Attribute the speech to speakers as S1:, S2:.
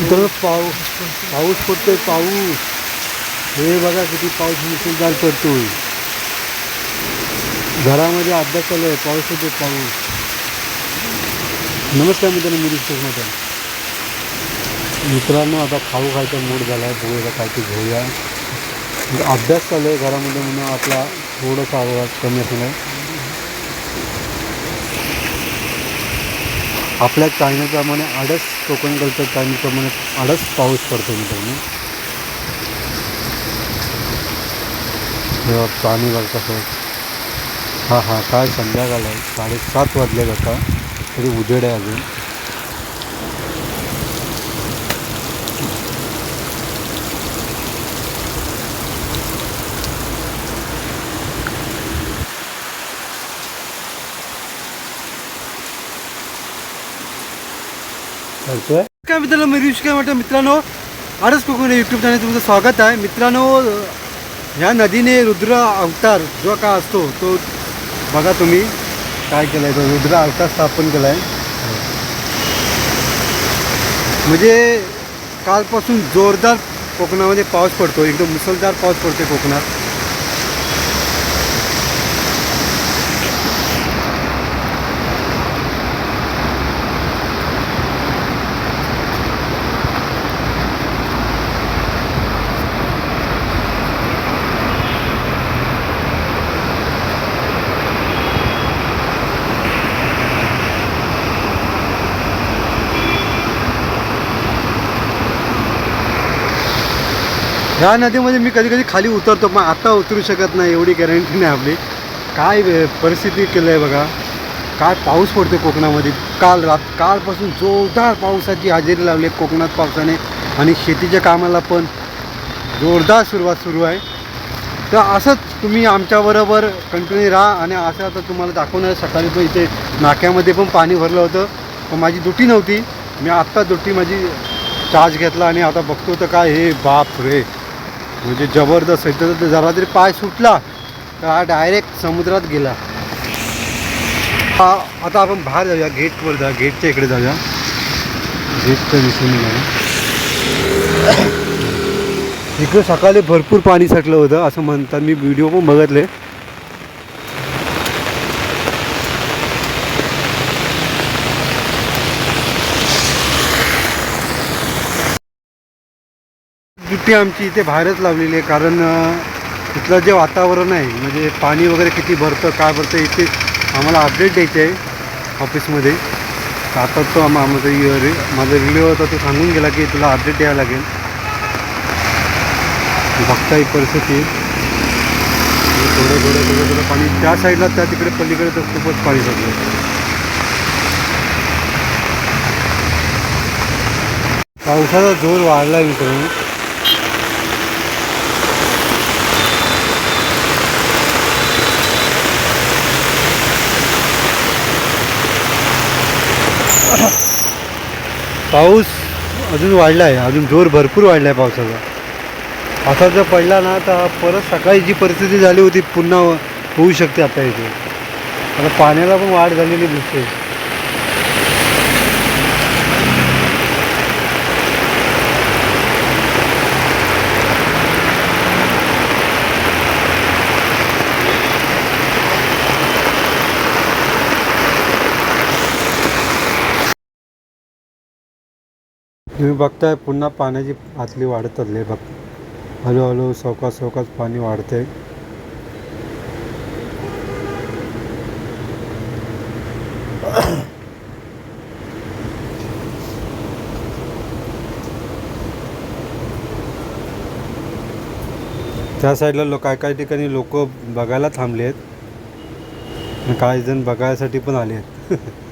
S1: मित्रांनो पाऊस पाऊस पडतोय पाऊस. हे बघा किती पाऊस मुसळधार पडतोय. घरामध्ये अभ्यास चालू आहे पाऊस होतोय पाऊस. नमस्कार मित्रांनो मी रिस्टेक मॅडम मित्रांनो आता खाऊ खायचा मूड झाला आहे बघूया काय ते घेऊया. अभ्यास चालू आहे घरामध्ये म्हणून आपला थोडंसा आवाज कमी असणार आपल्या चायनाप्रमाणे आडस कोकण कल्चर चायनीप्रमाणे आडस पाऊस पडतो मित्रांनो. पाणी बघ हां हां हा काय संध्याकाळ आहे. साडेसात वाजले जाता तरी उजेड आहे अजून. घालतोय
S2: काय मित्रांनो मी ऋषिका म्हटलं मित्रांनो आरस कोकण यूट्यूब चॅनल तुमचं स्वागत आहे. मित्रांनो ह्या नदीने रुद्र अवतार जो का असतो तो बघा तुम्ही. काय केलं आहे तो? रुद्र अवतार स्थापन केला आहे म्हणजे कालपासून जोरदार कोकणामध्ये पाऊस पडतो. एकदम मुसळधार पाऊस पडतो कोकणात. ह्या नदीमध्ये मी कधी कधी खाली उतरतो पण आता उतरू शकत नाही एवढी गॅरंटी नाही आपली. काय परिस्थिती केलं आहे बघा. काय पाऊस पडतो कोकणामध्ये. काल रात कालपासून जोरदार पावसाची हजेरी लावली आहे कोकणात पावसाने आणि शेतीच्या कामाला पण जोरदार सुरुवात सुरू आहे. तर असंच तुम्ही आमच्याबरोबर कंटिन्यू राहा आणि असं आता तुम्हाला दाखवणार सकाळी पण इथे नाक्यामध्ये पण पाणी भरलं होतं पण माझी दुटी नव्हती. मी आत्ता दुटी माझी चार्ज घेतला आणि आता बघतो तर काय हे बाप रे म्हणजे जबरदस्त इथं तर जरा तरी पाय सुटला तर हा डायरेक्ट समुद्रात गेला. हा आता आपण बाहेर जाऊया गेटवर जा गेटच्या इकडे जाऊया. गेटचं दिसून नाही इकडे सकाळी भरपूर पाणी साठलं होतं असं म्हणतात. मी व्हिडिओ पण बघितले. पट्टी आमची इथे बाहेरच लावलेली आहे. कारण इथलं जे वातावरण आहे म्हणजे पाणी वगैरे किती भरतं काय भरतं इथे आम्हाला अपडेट द्यायचे आहे ऑफिसमध्ये आता तो आम- माझा रि- माझा व्हिडिओ होता तो सांगून गेला की तुला अपडेट द्यावं लागेल. बघता ही परिस्थिती थोडं थोडं थोडं थोडं पाणी त्या साईडला त्या तिकडे पलीकडे तर खूपच पाणी सगळं पावसाचा जोर वाढला मित्रांनो. पाऊस अजून वाढला आहे अजून जोर भरपूर वाढला आहे पावसाचा. असा जर पडला ना तर परत सकाळी जी परिस्थिती झाली होती पुन्हा होऊ शकते आता इथे. आता पाण्याला पण वाढ झालेली दिसते. तुम्ही बघताय पुन्हा पाण्याची पातळी वाढत चालली आहे बघ. हळूहळू सावकाश सावकाश पाणी वाढते त्या साईडला लोक काय काही ठिकाणी लोक बघायला थांबले आहेत काही जण बघायसाठी पण आले आहेत